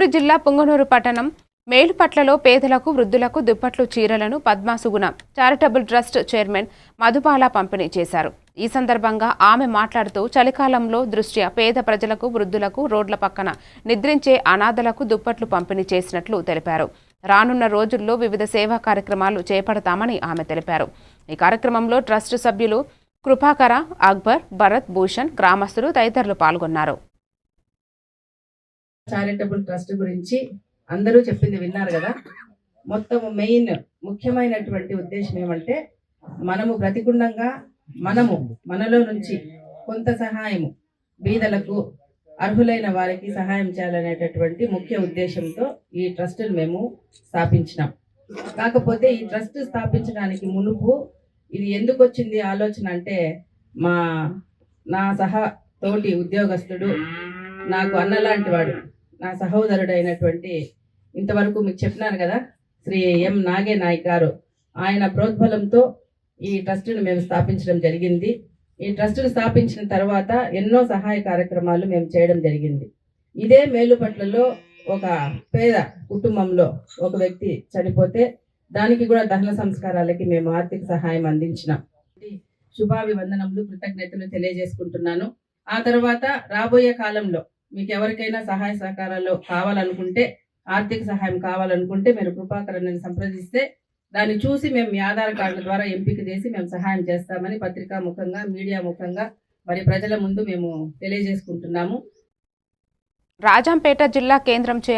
గుంటూరు జిల్లా పుంగనూరు పట్టణం మేలుపట్లలో పేదలకు వృద్ధులకు దుప్పట్లు చీరలను Padmasuguna charitable trust chairman Madhubala పంపిణీ చేశారు. ఈ సందర్భంగా ఆమె మాట్లాడుతూ చలికాలంలో దృష్ట్యా పేద ప్రజలకు వృద్ధులకు రోడ్ల పక్కన నిద్రించే అనాథలకు దుప్పట్లు పంపిణీ చేసినట్లు తెలిపారు. రానున్న రోజుల్లో వివిధ సేవా కార్యక్రమాలు చేపడతామని ఆమె తెలిపారు. ఈ కార్యక్రమంలో ట్రస్ట్ సభ్యులు కృపాకర అక్బర్ భరత్ భూషణ్ గ్రామస్తులు తదితరులు పాల్గొన్నారు. చారిటబుల్ ట్రస్ట్ గురించి అందరూ చెప్పింది విన్నారు కదా. మొత్తం మెయిన్ ముఖ్యమైనటువంటి ఉద్దేశం ఏమంటే మనము ప్రతిగుండంగా మనము మనలో నుంచి కొంత సహాయము బీదలకు అర్హులైన వారికి సహాయం చేయాలనేటటువంటి ముఖ్య ఉద్దేశంతో ఈ ట్రస్ట్ను మేము స్థాపించినాం. కాకపోతే ఈ ట్రస్ట్ స్థాపించడానికి మునుపు ఇది ఎందుకు వచ్చింది ఆలోచన అంటే మా నా సహా తోటి ఉద్యోగస్తుడు నాకు అన్నలాంటి వాడు నా సహోదరుడైనటువంటి ఇంతవరకు మీకు చెప్పినాను కదా శ్రీ ఎం నాగే నాయక్ గారు. ఆయన ప్రోద్బలంతో ఈ ట్రస్టును మేము స్థాపించడం జరిగింది. ఈ ట్రస్టును స్థాపించిన తర్వాత ఎన్నో సహాయ కార్యక్రమాలు మేము చేయడం జరిగింది. ఇదే మేలుపట్లలో ఒక పేద కుటుంబంలో ఒక వ్యక్తి చనిపోతే దానికి కూడా దహన సంస్కారాలకి మేము ఆర్థిక సహాయం అందించినాం. శుభాభివందనములు కృతజ్ఞతలు తెలియజేసుకుంటున్నాను. ఆ తర్వాత రాబోయే కాలంలో మీకు ఎవరికైనా సహాయ సహకారాలు కావాలనుకుంటే ఆర్థిక సహాయం కావాలనుకుంటే మీరు కృపాకరణని సంప్రదిస్తే దాన్ని చూసి మేము మీ ఆధార్ కార్డుల ద్వారా ఎంపిక చేసి మేము సహాయం చేస్తామని పత్రికా ముఖంగా మీడియా ముఖంగా మరి ప్రజల ముందు మేము తెలియజేసుకుంటున్నాము. రాజంపేట జిల్లా కేంద్రం చే